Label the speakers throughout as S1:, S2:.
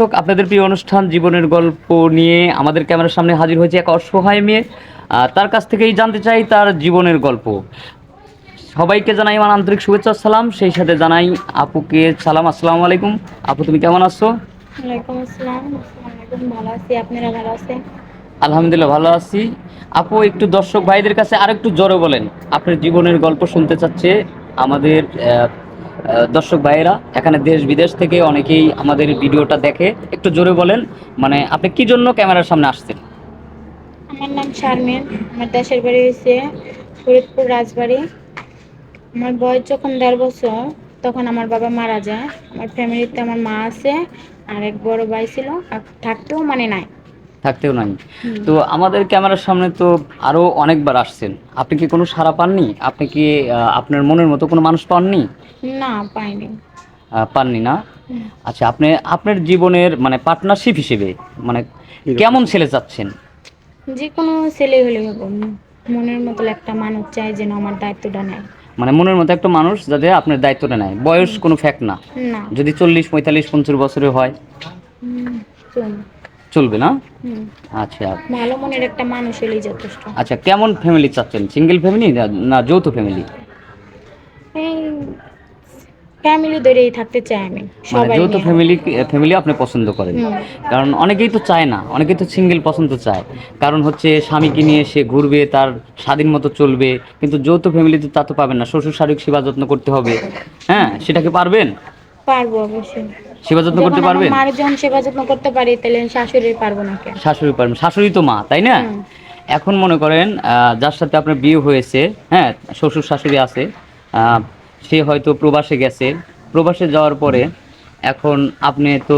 S1: দর্শক আপনাদের প্রিয় অনুষ্ঠান জীবনের গল্প নিয়ে আমাদের ক্যামেরার সামনে হাজির হয়েছে এক অসহায় মেয়ে। তার কাছ থেকেই জানতে চাই তার জীবনের গল্প। সবাইকে জানাই আমার আন্তরিক শুভেচ্ছা সালাম। সেই সাথে জানাই আপুকে সালাম। আসসালামু আলাইকুম। আপু তুমি কেমন আছো? আলহামদুলিল্লাহ ভালো আছি। আপু একটু দর্শক ভাইদের কাছে আর একটু জোরে বলেন। আপনার জীবনের গল্প শুনতে চাচ্ছে আমাদের দর্শক ভাইয়েরা এখানে দেশ বিদেশ থেকে অনেকেই আমাদের ভিডিওটা দেখে একটু জোরে বলেন মানে আপনি কি জন্য ক্যামেরার সামনে আসছেন?
S2: আমার নাম শারমিন আমার দেশের বাড়ি হয়েছে ফরিদপুর রাজবাড়ি। আমার বয়স যখন দেড় বছর তখন আমার বাবা মারা যায়। আমার ফ্যামিলিতে আমার মা আছে আর এক বড় ভাই ছিল আর থাকতেও মানে নাই।
S1: থাকতেও নাই। তো আমাদের ক্যামেরার সামনে তো আরও অনেকবার আসছেন। আপনি কি কোনো সাড়া পাননি? আপনি কি আপনার মনের মতো কোনো মানুষ পাননি?
S2: না পাইনি।
S1: পাননি না? আচ্ছা আপনি আপনার জীবনের মানে পার্টনারশিপ হিসেবে মানে কেমন ছেলে চাচ্ছেন?
S2: যে কোনো ছেলে হলে হবে। মনের মতো একটা মানুষ চাই যেন আমার দায়িত্বটা নেয়।
S1: মানে মনের মতো একটা মানুষ যাতে আপনার দায়িত্বটা নেয়। বয়স কোনো ফ্যাক্ট না।
S2: না।
S1: যদি চল্লিশ পঁয়তাল্লিশ পঞ্চাশ বছরের হয়? চলবে। না? আচ্ছা।
S2: ভালো মনের একটা মানুষ হলেই যথেষ্ট।
S1: আচ্ছা কেমন ফ্যামিলি চাচ্ছেন? সিঙ্গেল ফ্যামিলি না যৌথ ফ্যামিলি
S2: ফ্যামিলি ধরেই থাকতে চাই আমি
S1: মানে
S2: সবাই
S1: যৌথ ফ্যামিলি ফ্যামিলি আপনি পছন্দ করেন। কারণ অনেকেই তো চায় না অনেকেই তো সিঙ্গেল পছন্দ চায়। কারণ হচ্ছে স্বামীকে নিয়ে সে ঘুরবে তার স্বাধীন মতো চলবে কিন্তু যৌথ ফ্যামিলিতে তা তো পাবেন না। শ্বশুর শারীরিক সেবা যত্ন করতে হবে। হ্যাঁ সেটাকে পারবেন?
S2: পারব অবশ্যই।
S1: সেবা যত্ন করতে পারবেন?
S2: মার যখন সেবা যত্ন করতে পারি তাহলে শাশুড়ি পারব না
S1: শাশুড়ি পারবেন শাশুড়ি তো মা তাই না? এখন মনে করেন আহ, যার সাথে আপনার বিয়ে হয়েছে হ্যাঁ শ্বশুর শাশুড়ি আছে আহ, সে হয়তো প্রবাসে গেছে। প্রবাসে যাওয়ার পরে এখন আপনি তো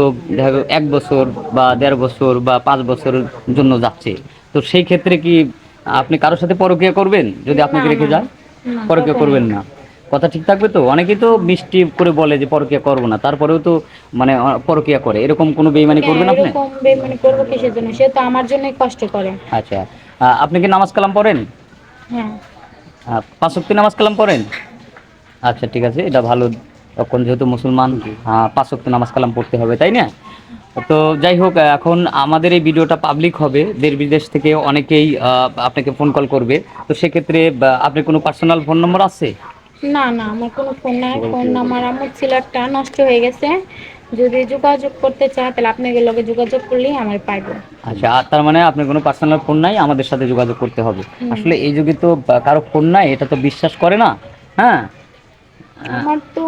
S1: এক বছর বা দেড় বছর বা পাঁচ বছরের জন্য যাচ্ছে। তো সেই ক্ষেত্রে কি আপনি কারোর সাথে পরকিয়া করবেন? যদি আপনাকে রেখে
S2: না।
S1: যায়?
S2: না,
S1: করবেন না। কথা ঠিক থাকবে তো? অনেকেই তো মিষ্টি করে বলে যে পরকীয়া করব না। তারপরেও তো মানে পরকিয়া করে। এরকম কোনো বেইমানি করবেন আপনি?
S2: এরকম বেমানি করব কিসের জন্য? সে তো আমার জন্যই কষ্ট করে।
S1: আচ্ছা। আপনি কি নামাজ কালাম পড়েন?
S2: হ্যাঁ।
S1: পাঁচ ওয়াক্ত নামাজ কালাম পড়েন? আচ্ছা ঠিক আছে এটা ভালো। তখন যেহেতু মুসলমান আহ, পাঁচ ওয়াক্ত নামাজ কালাম পড়তে হবে তাই না? তো যাই হোক এখন আমাদের এই ভিডিওটা পাবলিক হবে। দেশ বিদেশ থেকে অনেকেই আহ, আপনাকে ফোন কল করবে। তো সেক্ষেত্রে আপনার কোনো পার্সোনাল ফোন নম্বর আছে?
S2: না না আমার কোনো ফোন নাই। ফোন আমার আমার ছিল একটা নষ্ট হয়ে গেছে। যদি যোগাযোগ করতে চায় তাহলে আপনাকে লগে যোগাযোগ করলেই আমার পাইবো।
S1: আচ্ছা আর তার মানে আপনার কোনো পার্সোনাল ফোন নাই আমাদের সাথে যোগাযোগ করতে হবে। আসলে এই যুগে তো কারও ফোন নাই এটা তো বিশ্বাস করে না হ্যাঁ?
S2: আমার তো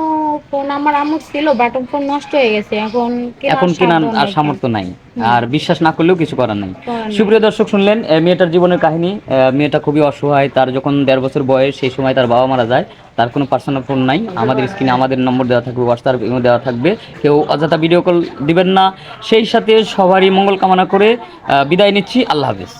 S2: ফোন আমার আমার ছিল ফোন নষ্ট হয়ে গেছে। এখন
S1: এখন কেনার আর সামর্থ্য নাই। আর বিশ্বাস না করলেও কিছু করার নাই। সুপ্রিয় দর্শক শুনলেন মেয়েটার জীবনের কাহিনী মেয়েটা খুবই অসহায় তার যখন দেড় বছর বয়স সেই সময় তার বাবা মারা যায় তার কোনো পার্সোনাল ফোন নাই। আমাদের স্ক্রিনে আমাদের নম্বর দেওয়া থাকবে হোয়াটসঅ্যাপ ইমো দেওয়া থাকবে। কেউ অযথা ভিডিও কল দিবেন না। সেই সাথে সবারই মঙ্গল কামনা করে বিদায় নিচ্ছি। আল্লাহ হাফিজ।